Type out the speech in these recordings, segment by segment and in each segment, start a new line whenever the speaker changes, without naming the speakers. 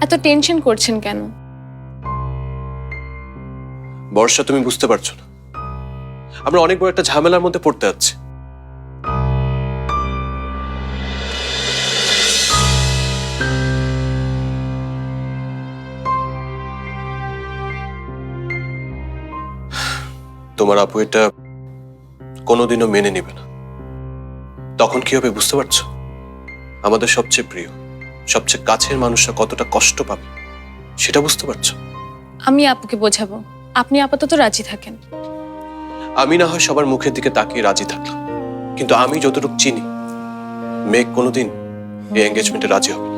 এত টেনশন করছেন কেন?
বর্ষা, তুমি বুঝতে পারছ না। আমরা অনেক বড় একটা ঝামেলার মধ্যে পড়তে যাচ্ছি। তোমার আপু এটা কোনোদিনও মেনে নেবে না। তখন কি হবে বুঝতে পারছ? আমাদের সবচেয়ে প্রিয়। সবচেয়ে কাছের মানুষরা কতটা কষ্ট পাবে সেটা বুঝতে পারছ?
আমি আপুকে বোঝাবো। আপনি আপাতত রাজি থাকেন।
আমি না হয় সবার মুখের দিকে তাকিয়ে রাজি থাকলাম। কিন্তু আমি যতটুকু চিনি মেঘ কোনোদিন এই এঙ্গেজমেন্টে রাজি হবে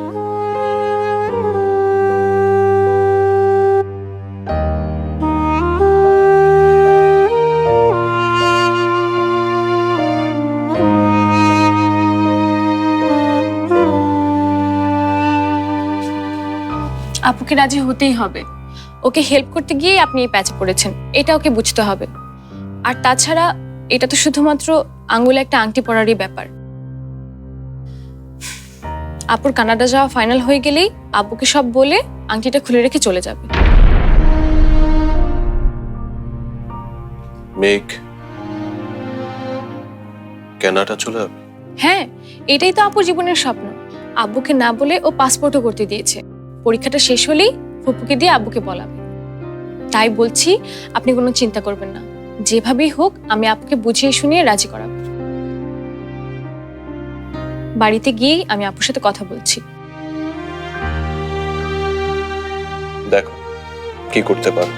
আপুকে রাজি হতেই হবে। ওকে হেল্প করতে গিয়ে আপনি এই প্যাচে পড়েছেন। এটা ওকে বুঝতে হবে। আর তাছাড়া এটা তো শুধুমাত্র আঙ্গুলে একটা আংটি পরারই ব্যাপার। আপুর কানাডা যাওয়া ফাইনাল হয়ে গেলেই আব্বুকে সব বলে আংটিটা খুলে রেখে চলে যাবে।
মেঘ কেনাটা চলে যাবে
হ্যাঁ এটাই তো আপুর জীবনের স্বপ্ন। আব্বুকে না বলে ও পাসপোর্টও করতে দিয়েছে। পরীক্ষাটা শেষ হলেই ফুপুকে দিয়ে আব্বুকে বলাবে। তাই বলছি, আপনি কোনো চিন্তা করবেন না। যেভাবেই হোক, আমি আপুকে বুঝিয়ে শুনিয়ে রাজি করাবো। বাড়িতে গিয়েই আমি আপুর সাথে কথা বলছি।
দেখো, কি করতে পারো।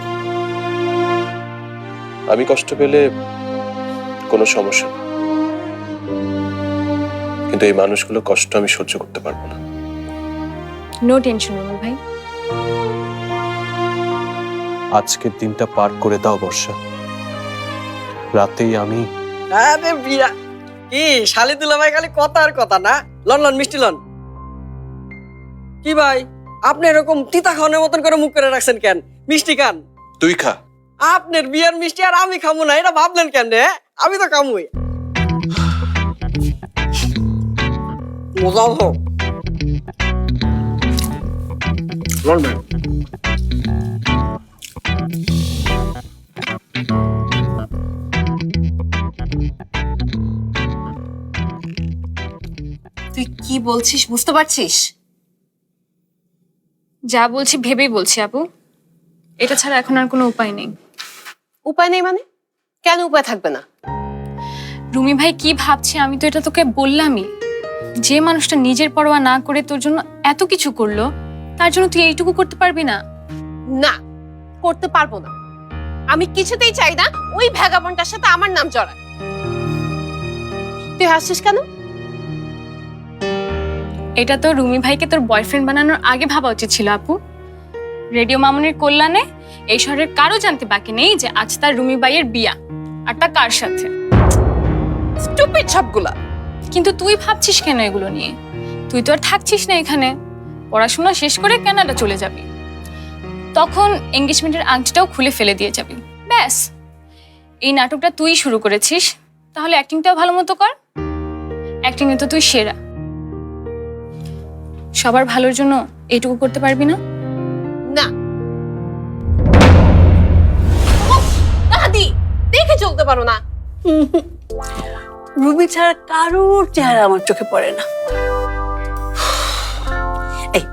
আমি কষ্ট পেলে কোনো সমস্যা কিন্তু এই মানুষগুলো কষ্ট আমি সহ্য করতে পারব না।
নো টেনশন রুমুল ভাই।
আজকের দিনটা পার করে দাও বর্ষা। রাতেই আমি
আরে বিয়া কি শালি দুলা ভাই খালি কথা আর কথা না? লন লন মিষ্টি লন। কি ভাই আপনি এরকম তিতা খাওয়ানোর মতন করে মুখ করে রাখছেন কেন? মিষ্টি খান।
তুই খা।
আপনার বিয়ার মিষ্টি আর আমি খামু না এটা ভাবলেন কেন রে? আমি তো খামুই। মজাও হোক।
তুই কি বলছিস? বুঝতে পারছিস?
যা বলছি ভেবেই বলছি আপু। এটা ছাড়া এখন আর কোনো উপায় নেই।
উপায় নেই মানে? কেন উপায় থাকবে না?
রুমি ভাই কি ভাবছে? আমি তো এটা তোকে বললামই। যে মানুষটা নিজের পরোয়া না করে তোর জন্য এত কিছু করল তার জন্য তুই এইটুকু করতে পারবি না?
না করতে পারব না। আমি কিছুতেই চাই না ওই ভ্যাগাবনটার সাথে আমার নাম জড়ায় তুই হাসছিস কেন?
এটা তো রুমি ভাইকে তোর বয়ফ্রেন্ড বানানোর আগে ভাবা উচিত ছিল আপু। রেডিও মামুনির কল্যাণে এই শহরের কারও জানতে বাকি নেই যে আজ তার রুমি ভাইয়ের বিয়া আর তা কার সাথে?
স্টুপিড সবগুলা।
কিন্তু তুই ভাবছিস কেন এগুলো নিয়ে? তুই তো আর থাকছিস না এখানে। পড়াশোনা শেষ করে কানাডা চলে যাবি। তখন এঙ্গেজমেন্টের আংটিটাও খুলে ফেলে দিয়ে যাবি। ব্যাস। এই নাটকটা তুই শুরু করেছিস তাহলে অ্যাক্টিংটাও ভালো মতো কর। অ্যাক্টিং এ তো তুই সেরা। সবার ভালোর জন্য এইটুকু করতে পারবি না?
না। দাদি দেখে চলতে পারো না।
রুবি ছাড়া কারোর চেহারা আমার চোখে পড়ে না। এই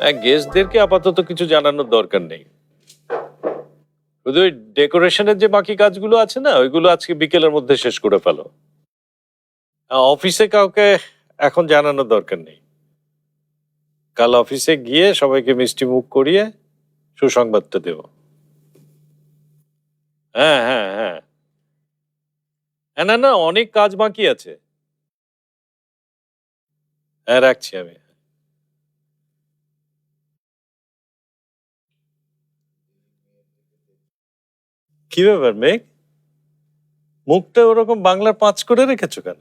হ্যাঁ গেস্টদেরকে আপাতত কিছু জানানোর দরকার নেই। ওই ডেকোরেশনের যে বাকি কাজগুলো আছে না, ওইগুলো আজকে বিকেলের মধ্যে শেষ করে ফেলো। অফিসে কাউকে এখন জানানোর দরকার নেই। কাল অফিসে গিয়ে সবাইকে মিষ্টি মুখ করিয়ে সুসংবাদটা দেব। হ্যাঁ হ্যাঁ হ্যাঁ। হ্যাঁ, না না অনেক কাজ বাকি আছে। হ্যাঁ রাখছি আমি। কি ব্যাপার মেঘ? মুখটা ওরকম বাংলার পাঁচ করে রেখেছো কেন?